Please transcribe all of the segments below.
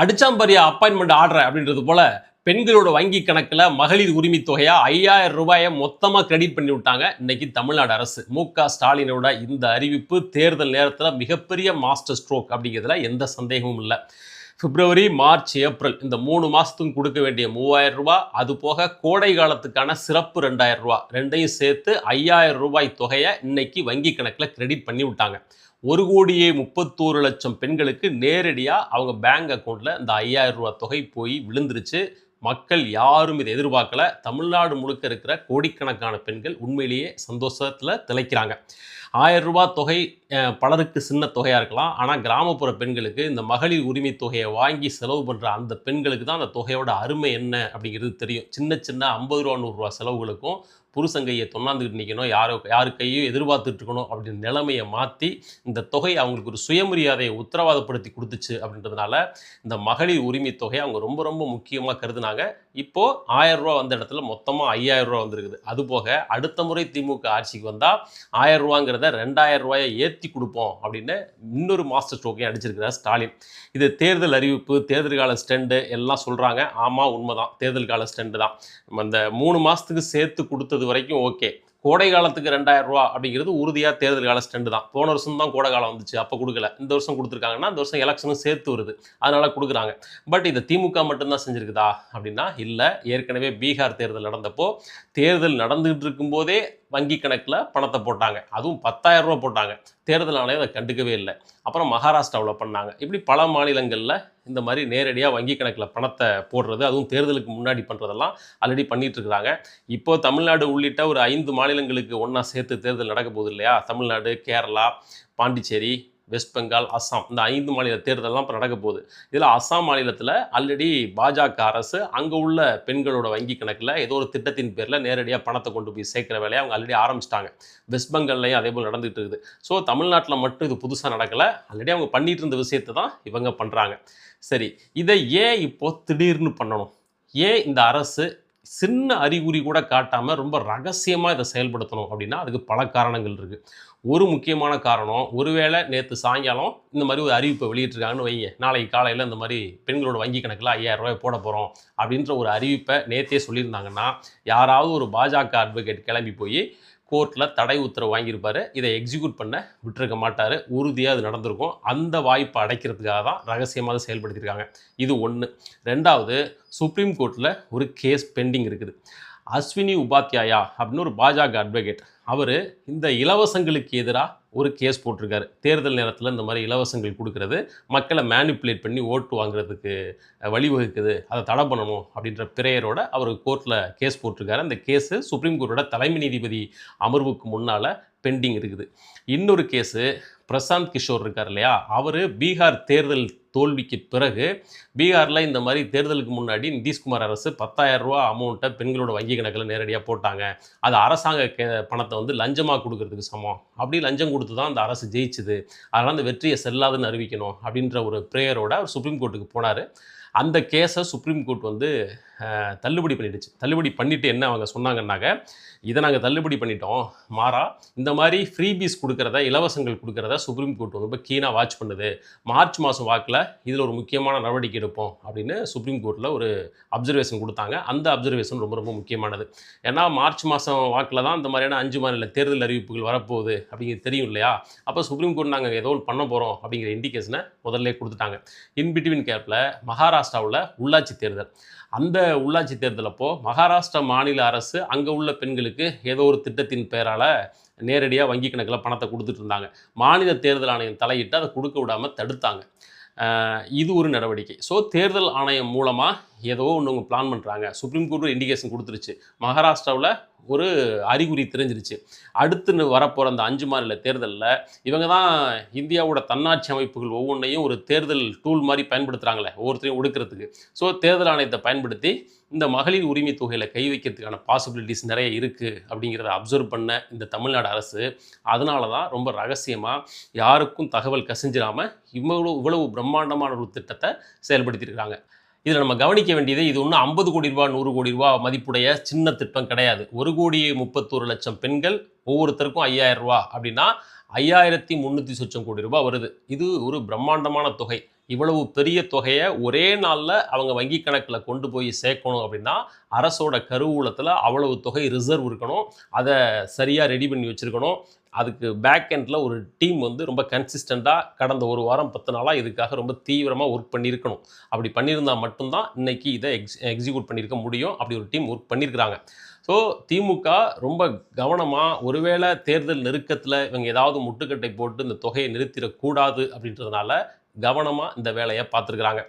அடிச்சாம்பரியா appointment order அப்படின்றது போல பெண்களோட வங்கி கணக்கில் மகளிர் உரிமை தொகையாக ஐயாயிரம் ரூபாயை மொத்தமாக கிரெடிட் பண்ணி விட்டாங்க. இன்னைக்கு தமிழ்நாடு அரசு. மு க ஸ்டாலினோட இந்த அறிவிப்பு தேர்தல் நேரத்தில் மிகப்பெரிய மாஸ்டர் ஸ்ட்ரோக் அப்படிங்கிறதுல எந்த சந்தேகமும் இல்லை. பிப்ரவரி மார்ச் ஏப்ரல் இந்த மூணு மாதத்துக்கும் கொடுக்க வேண்டிய மூவாயிரம் ரூபாய் அது போக கோடை காலத்துக்கான சிறப்பு ரெண்டாயிரம் ரூபாய் ரெண்டையும் சேர்த்து ஐயாயிரம் ரூபாய் தொகையை இன்னைக்கு வங்கி கணக்கில் கிரெடிட் பண்ணி விட்டாங்க. ஒரு கோடியே முப்பத்தோரு லட்சம் பெண்களுக்கு நேரடியாக அவங்க பேங்க் அக்கௌண்ட்டில் இந்த ஐயாயிரம் ரூபாய் தொகை போய் விழுந்துருச்சு. மக்கள் யாரும் இதை எதிர்பார்க்கல. தமிழ்நாடு முழுக்க இருக்கிற கோடிக்கணக்கான பெண்கள் உண்மையிலேயே சந்தோஷத்தில் திளைக்கிறாங்க. ஆயிரம் ரூபாய் தொகை பலருக்கு சின்ன தொகையாக இருக்கலாம். ஆனால் கிராமப்புற பெண்களுக்கு இந்த மகளிர் உரிமை தொகையை வாங்கி செலவு பண்ணுற அந்த பெண்களுக்கு தான் அந்த தொகையோட அருமை என்ன அப்படிங்கிறது தெரியும். சின்ன சின்ன ஐம்பது ரூபா நூறுரூவா செலவுகளுக்கும் புருஷன் கையை தொண்ணாந்துக்கிட்டு நிற்கணும் யாரோ யாரு கையோ எதிர்பார்த்துட்டு இருக்கணும் அப்படின்ற நிலைமையை மாற்றி இந்த தொகை அவங்களுக்கு ஒரு சுயமரியாதையை உத்தரவாதப்படுத்தி கொடுத்துச்சு அப்படின்றதுனால இந்த மகளிர் உரிமை தொகையை அவங்க ரொம்ப ரொம்ப முக்கியமாக கருதுனாங்க. இப்போது ஆயிரம் ரூபா வந்த இடத்துல மொத்தமாக ஐயாயிரம் ரூபா வந்திருக்குது. அது போக அடுத்த முறை திமுக ஆட்சிக்கு வந்தால் ஆயிரம் ரூபாங்கிறத ரெண்டாயிரம் ரூபாயை ஏற்றி கொடுப்போம் அப்படின்னு இன்னொரு மாஸ்டர் ஸ்ட்ரோக்கையும் அடிச்சிருக்கிறார் ஸ்டாலின். இது தேர்தல் அறிவிப்பு தேர்தல் கால ஸ்டெண்டு எல்லாம் சொல்கிறாங்க ஆமாம் உண்மைதான். தேர்தல் கால ஸ்டெண்டு தான். அந்த மூணு மாதத்துக்கு சேர்த்து கொடுத்தது வரைக்கும் ஓகே. கோடை காலத்துக்கு ரெண்டாயிரம் ரூபா அப்படிங்கிறது உறுதியாக தேர்தல் கால ஸ்டெண்டு தான். போன வருஷம் தான் கோடை காலம் வந்துச்சு. அப்போ கொடுக்கல. இந்த வருஷம் கொடுத்துருக்காங்கன்னா இந்த வருஷம் எலெக்ஷனும் சேர்த்து வருது. அதனால கொடுக்குறாங்க. பட் இதை திமுக மட்டும்தான் செஞ்சுருக்குதா அப்படின்னா இல்லை. ஏற்கனவே பீகார் தேர்தல் நடந்தப்போ தேர்தல் நடந்துகிட்டு இருக்கும்போதே வங்கி கணக்கில் பணத்தை போட்டாங்க. அதுவும் பத்தாயிரம் ரூபா போட்டாங்க. தேர்தல் ஆணையம் அதை கண்டுக்கவே இல்லை. அப்புறம் மகாராஷ்டிராவில் பண்ணாங்க. இப்படி பல மாநிலங்களில் இந்த மாதிரி நேரடியாக வங்கி கணக்கில் பணத்தை போடுறது அதுவும் தேர்தலுக்கு முன்னாடி பண்ணுறதெல்லாம் ஆல்ரெடி பண்ணிகிட்ருக்குறாங்க இப்போ தமிழ்நாடு உள்ளிட்ட ஒரு ஐந்து மாநிலங்களுக்கு ஒன்றா சேர்த்து தேர்தல் நடக்க போகுது இல்லையா? தமிழ்நாடு கேரளா பாண்டிச்சேரி வெஸ்ட் பெங்கால் அஸ்ஸாம் இந்த ஐந்து மாநில தேர்தலெலாம் இப்போ நடக்க போகுது. இதில் அஸ்ஸாம் மாநிலத்தில் ஆல்ரெடி பாஜக அரசு அங்கே உள்ள பெண்களோட வங்கி கணக்கில் ஏதோ ஒரு திட்டத்தின் பேரில் நேரடியாக பணத்தை கொண்டு போய் சேர்க்குற வேலையை அவங்க ஆல்ரெடி ஆரம்பிச்சிட்டாங்க. வெஸ்ட் பெங்கால்லையும் அதே போல் நடந்துகிட்டு இருக்குது. ஸோ தமிழ்நாட்டில் மட்டும் இது புதுசாக நடக்கலை. ஆல்ரெடி அவங்க பண்ணிகிட்டு இருந்த விஷயத்தை தான் இவங்க பண்ணுறாங்க சரி இதை ஏன் இப்போது திடீர்னு பண்ணணும்? ஏன் இந்த அரசு சின்ன அறிகுறி கூட காட்டாமல் ரொம்ப ரகசியமாக இதை செயல்படுத்தணும் அப்படின்னா அதுக்கு பல காரணங்கள் இருக்குது ஒரு முக்கியமான காரணம் ஒருவேளை நேற்று சாயங்காலம் இந்த மாதிரி ஒரு அறிவிப்பை வெளியிட்டிருக்காங்கன்னு வைங்க. நாளைக்கு காலையில் இந்த மாதிரி பெண்களோட வங்கி கணக்கில் ஐயாயிரம் ரூபாய் போட போகிறோம் அப்படின்ற ஒரு அறிவிப்பை நேற்றே சொல்லியிருந்தாங்கன்னா யாராவது ஒரு பாஜக அட்வொகேட் கிளம்பி போய் கோர்ட்டில் தடை உத்தரவு வாங்கியிருப்பார். இதை எக்ஸிக்யூட் பண்ண விட்டுருக்க மாட்டார். உறுதியாக அது நடந்திருக்கும். அந்த வாய்ப்பை அடைக்கிறதுக்காக தான் ரகசியமாக செயல்படுத்தியிருக்காங்க. இது ஒன்று ரெண்டாவது சுப்ரீம் கோர்ட்டில் ஒரு கேஸ் பெண்டிங் இருக்குது. அஸ்வினி உபாத்யாயா அப்படின்னு ஒரு பாஜக அட்வொகேட் அவர் இந்த இலவசங்களுக்கு எதிராக ஒரு கேஸ் போட்டிருக்காரு. தேர்தல் நேரத்தில் இந்த மாதிரி இலவசங்கள் கொடுக்கறது மக்களை மேனிப்புலேட் பண்ணி ஓட்டு வாங்குறதுக்கு வழிவகுக்குது அதை தடை பண்ணணும் அப்படின்ற பிரேயரோட அவர் கோர்ட்டில் கேஸ் போட்டிருக்காரு. அந்த கேஸு சுப்ரீம் கோர்ட்டோட தலைமை நீதிபதி அமர்வுக்கு முன்னால் பெண்டிங் இருக்குது. இன்னொரு கேஸு பிரசாந்த் கிஷோர் இருக்கார் இல்லையா? அவர் பீகார் தேர்தல் தோல்விக்கு பிறகு பீகாரில் இந்த மாதிரி தேர்தலுக்கு முன்னாடி நிதிஷ்குமார் அரசு பத்தாயிரம் ரூபா அமௌண்ட்டை பெண்களோட வங்கி கணக்கில் நேரடியாக போட்டாங்க. அது அரசாங்க பணத்தை வந்து லஞ்சமாக கொடுக்கறதுக்கு சமம். அப்படி லஞ்சம் கொடுத்து தான் அந்த அரசு ஜெயிச்சுது. அதனால் அந்த வெற்றியை செல்லாதுன்னு அறிவிக்கணும் அப்படின்ற ஒரு ப்ரேயரோட சுப்ரீம் கோர்ட்டுக்கு போனார். அந்த கேஸை சுப்ரீம் கோர்ட் வந்து தள்ளுபடி பண்ணிடுச்சு. தள்ளுபடி பண்ணிவிட்டு என்ன அவங்க சொன்னாங்கன்னாக்க இதை நாங்கள் தள்ளுபடி பண்ணிட்டோம் மாறா இந்த மாதிரி ஃப்ரீபீஸ் கொடுக்குறத இலவசங்கள் கொடுக்குறத சுப்ரீம் கோர்ட் வந்து இப்போ கீனாக வாட்ச் பண்ணுது. மார்ச் மாதம் வாக்கில் இதில் ஒரு முக்கியமான நடவடிக்கை எடுப்போம் அப்படின்னு சுப்ரீம் கோர்ட்டில் ஒரு அப்சர்வேஷன் கொடுத்தாங்க. அந்த அப்சர்வேஷன் ரொம்ப ரொம்ப முக்கியமானது. ஏன்னா மார்ச் மாதம் வாக்கில் தான் இந்த மாதிரியான அஞ்சு மாநில தேர்தல் அறிவிப்புகள் வரப்போகுது அப்படிங்கிறது தெரியும் இல்லையா? அப்போ சுப்ரீம் கோர்ட் நாங்கள் ஏதோ ஒன்று பண்ண போகிறோம் அப்படிங்கிற இண்டிகேஷனை முதல்ல கொடுத்துட்டாங்க. இன் பிட்வீன் கேப்பில் மகாராஷ்டிராவில் உள்ளாட்சி தேர்தல். அந்த உள்ளாட்சி தேர்தலப்போ மகாராஷ்டிரா மாநில அரசு அங்கே உள்ள பெண்களுக்கு ஏதோ ஒரு திட்டத்தின் பெயரால் நேரடியாக வங்கி கணக்கில் பணத்தை கொடுத்துட்டு இருந்தாங்க. மாநில தேர்தல் ஆணையம் தலையிட்டு அதை கொடுக்க விடாமல் தடுத்தாங்க. இது ஒரு நடவடிக்கை. ஸோ தேர்தல் ஆணையம் மூலமாக ஏதோ ஒன்று அவங்க பிளான் பண்ணுறாங்க சுப்ரீம் கோர்ட்டு இண்டிகேஷன் கொடுத்துருச்சு. மகாராஷ்டிராவில் ஒரு அறிகுறி தெரிஞ்சிருச்சு. அடுத்து வரப்போகிற அந்த அஞ்சு மாநில தேர்தலில் இவங்க தான் இந்தியாவோட தன்னாட்சி அமைப்புகள் ஒவ்வொன்றையும் ஒரு தேர்தல் டூல் மாதிரி பயன்படுத்துகிறாங்களே ஒவ்வொருத்தரையும் ஒடுக்கிறதுக்கு. ஸோ தேர்தல் ஆணையத்தை பயன்படுத்தி இந்த மகளிர் உரிமை தொகையில் கை வைக்கிறதுக்கான பாசிபிலிட்டிஸ் நிறைய இருக்குது அப்படிங்கிறத அப்சர்வ் பண்ண இந்த தமிழ்நாடு அரசு அதனால தான் ரொம்ப ரகசியமாக யாருக்கும் தகவல் கசிஞ்சிடாமல் இவ்வளோ இவ்வளவு பிரம்மாண்டமான ஒரு திட்டத்தை செயல்படுத்தியிருக்கிறாங்க இதில் நம்ம கவனிக்க வேண்டியது இது ஒன்றும் ஐம்பது கோடி ரூபா நூறு கோடி ரூபா மதிப்புடைய சின்ன திட்டம் கிடையாது. ஒரு கோடி முப்பத்தோரு லட்சம் பெண்கள் ஒவ்வொருத்தருக்கும் ஐயாயிரம் ரூபா அப்படின்னா ஐயாயிரத்தி முந்நூற்றி சொச்சம் கோடி ரூபா வருது. இது ஒரு பிரம்மாண்டமான தொகை. இவ்வளவு பெரிய தொகையை ஒரே நாளில் அவங்க வங்கி கணக்கில் கொண்டு போய் சேர்க்கணும் அப்படின்னா அரசோட கருவூலத்தில் அவ்வளவு தொகை ரிசர்வ் இருக்கணும். அதை சரியாக ரெடி பண்ணி வச்சுருக்கணும். அதுக்கு பேக் எண்டில் ஒரு டீம் வந்து ரொம்ப கன்சிஸ்டண்ட்டாக கடந்த ஒரு வாரம் பத்து நாளாக இதுக்காக ரொம்ப தீவிரமாக ஒர்க் பண்ணியிருக்கணும். அப்படி பண்ணியிருந்தால் மட்டும்தான் இன்னைக்கு இதை எக்ஸ் எக்ஸிக்யூட் பண்ணியிருக்க முடியும். அப்படி ஒரு டீம் ஒர்க் பண்ணியிருக்கிறாங்க. ஸோ திமுக ரொம்ப கவனமாக ஒருவேளை தேர்தல் நெருக்கத்தில் இவங்க ஏதாவது முட்டுக்கட்டை போட்டு இந்த தொகையை நிறுத்திடக்கூடாது அப்படின்றதுனால கவனமாக இந்த வேலையை பார்த்துருக்குறாங்க.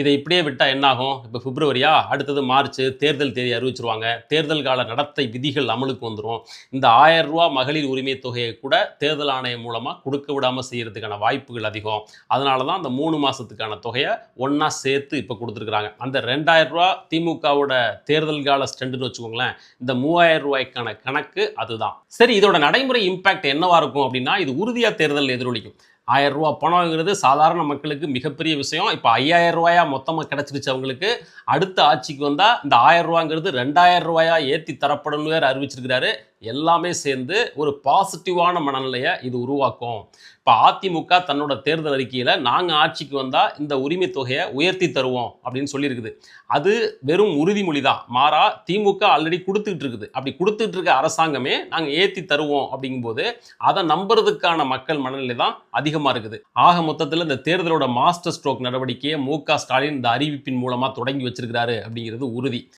இதை இப்படியே விட்டால் என்னாகும்? இப்போ பிப்ரவரியா? அடுத்தது மார்ச் தேர்தல் தேதி அறிவிச்சிருவாங்க. தேர்தல் கால நடத்தை விதிகள் அமலுக்கு வந்துடும் இந்த ஆயிரம் ரூபா மகளிர் உரிமை தொகையை கூட தேர்தல் ஆணையம் மூலமாக கொடுக்க விடாமல் செய்கிறதுக்கான வாய்ப்புகள் அதிகம். அதனால தான் அந்த மூணு மாதத்துக்கான தொகையை ஒன்றா சேர்த்து இப்போ கொடுத்துருக்குறாங்க. அந்த ரெண்டாயிரம் ரூபா திமுகவோட தேர்தல் கால ஸ்டண்டுன்னு வச்சுக்கோங்களேன் இந்த மூவாயிரம் ரூபாய்க்கான கணக்கு அதுதான். சரி இதோட நடைமுறை இம்பாக்ட் என்னவா இருக்கும் அப்படின்னா இது உறுதியாக தேர்தல் எதிரொலிக்கும். ஆயிரம் ரூபா பணம்ங்கிறது சாதாரண மக்களுக்கு மிகப்பெரிய விஷயம். இப்போ ஐயாயிரம் ரூபாயா மொத்தமாக கிடச்சிருச்சு அவங்களுக்கு. அடுத்த ஆட்சிக்கு வந்தால் இந்த ஆயிரம் ரூபாங்கிறது ரெண்டாயிரம் ரூபாயா ஏற்றி தரப்படும்னு வேறு அறிவிச்சிருக்கிறாரு. எல்லாமே சேர்ந்து ஒரு பாசிட்டிவான மனநிலையை இது உருவாக்கும். இப்போ அதிமுக தன்னோட தேர்தல் அறிக்கையில் நாங்கள் ஆட்சிக்கு வந்தால் இந்த உரிமை தொகையை உயர்த்தி தருவோம் அப்படின்னு சொல்லியிருக்குது. அது வெறும் உறுதிமொழி தான். மாறா திமுக ஆல்ரெடி கொடுத்துட்டு இருக்குது. அப்படி கொடுத்துட்டு இருக்க அரசாங்கமே நாங்கள் ஏற்றி தருவோம் அப்படிங்கும்போது அதை நம்புறதுக்கான மக்கள் மனநிலை தான் அதிகமாக இருக்குது. ஆக மொத்தத்தில் இந்த தேர்தலோட மாஸ்டர் ஸ்ட்ரோக் நடவடிக்கையை மு ஸ்டாலின் இந்த அறிவிப்பின் மூலமாக தொடங்கி வச்சிருக்கிறாரு அப்படிங்கிறது உறுதி.